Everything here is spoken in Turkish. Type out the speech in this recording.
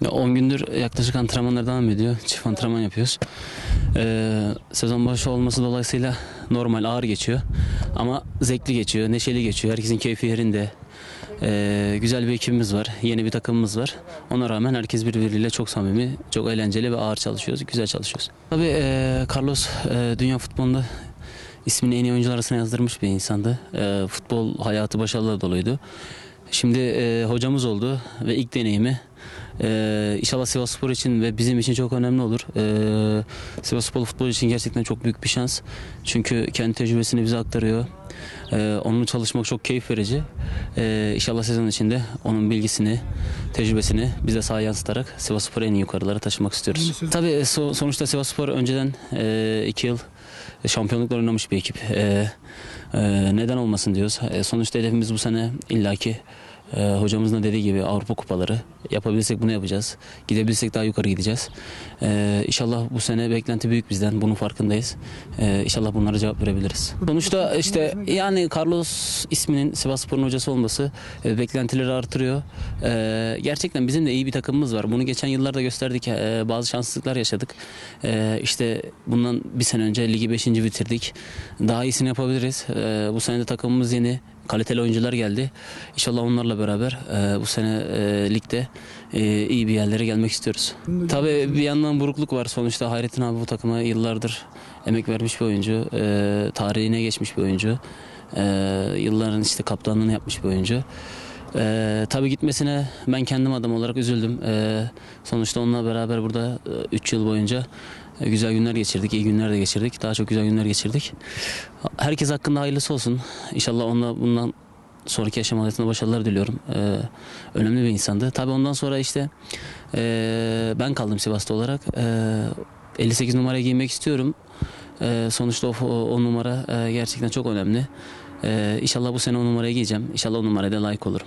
Ya 10 gündür yaklaşık antrenmanlar devam ediyor. Çift antrenman yapıyoruz. Ee, sezon başı olması dolayısıyla normal ağır geçiyor. Ama zevkli geçiyor, neşeli geçiyor. Herkesin keyfi yerinde. Ee, güzel bir ekibimiz var, yeni bir takımımız var. Ona rağmen herkes birbiriyle çok samimi, çok eğlenceli ve ağır çalışıyoruz, güzel çalışıyoruz. Tabii e, Carlos e, dünya futbolunda ismini en iyi oyuncular arasına yazdırmış bir insandı. E, futbol hayatı başarılarla doluydu. Şimdi e, hocamız oldu ve ilk deneyimi ee, inşallah Sivasspor için ve bizim için çok önemli olur. Ee, Sivasspor futbol için gerçekten çok büyük bir şans. Çünkü kendi tecrübesini bize aktarıyor. Ee, onunla çalışmak çok keyif verici. Ee, inşallah sezon içinde onun bilgisini, tecrübesini bize sahaya yansıtarak Sivasspor'u en iyi yukarılara taşımak istiyoruz. Tabii so- sonuçta Sivasspor önceden e, iki yıl şampiyonlukla oynamış bir ekip. Ee, e, neden olmasın diyoruz. E, sonuçta hedefimiz bu sene illaki ee, hocamızın da dediği gibi Avrupa kupaları yapabilirsek bunu yapacağız. Gidebilirsek daha yukarı gideceğiz. Ee, inşallah bu sene beklenti büyük bizden. Bunun farkındayız. Ee, inşallah bunlara cevap verebiliriz. Sonuçta işte yani Carlos isminin Sivasspor'un hocası olması e, beklentileri artırıyor. Ee, gerçekten bizim de iyi bir takımımız var. Bunu geçen yıllarda gösterdik. Ee, bazı şanssızlıklar yaşadık. Ee, işte bundan bir sene önce ligi 5. bitirdik. Daha iyisini yapabiliriz. Ee, bu sene de takımımız yeni kaliteli oyuncular geldi. İnşallah onlarla beraber e, bu sene e, ligde e, iyi bir yerlere gelmek istiyoruz. Tabii bir yandan burukluk var. Sonuçta Hayrettin abi bu takıma yıllardır emek vermiş bir oyuncu. E, tarihine geçmiş bir oyuncu. E, yılların işte kaptanlığını yapmış bir oyuncu. E, tabii gitmesine ben kendim adam olarak üzüldüm. E, sonuçta onunla beraber burada 3 yıl boyunca e, güzel günler geçirdik, iyi günler de geçirdik. Daha çok güzel günler geçirdik. Herkes hakkında hayırlısı olsun. İnşallah onunla bundan sonraki yaşam hayatında başarılar diliyorum. Ee, önemli bir insandı. Tabii ondan sonra işte e, ben kaldım Sivas'ta olarak. E, 58 numaraya giymek istiyorum. E, sonuçta o, o numara e, gerçekten çok önemli. E, inşallah bu sene o numaraya giyeceğim. İnşallah o numaraya da layık olurum.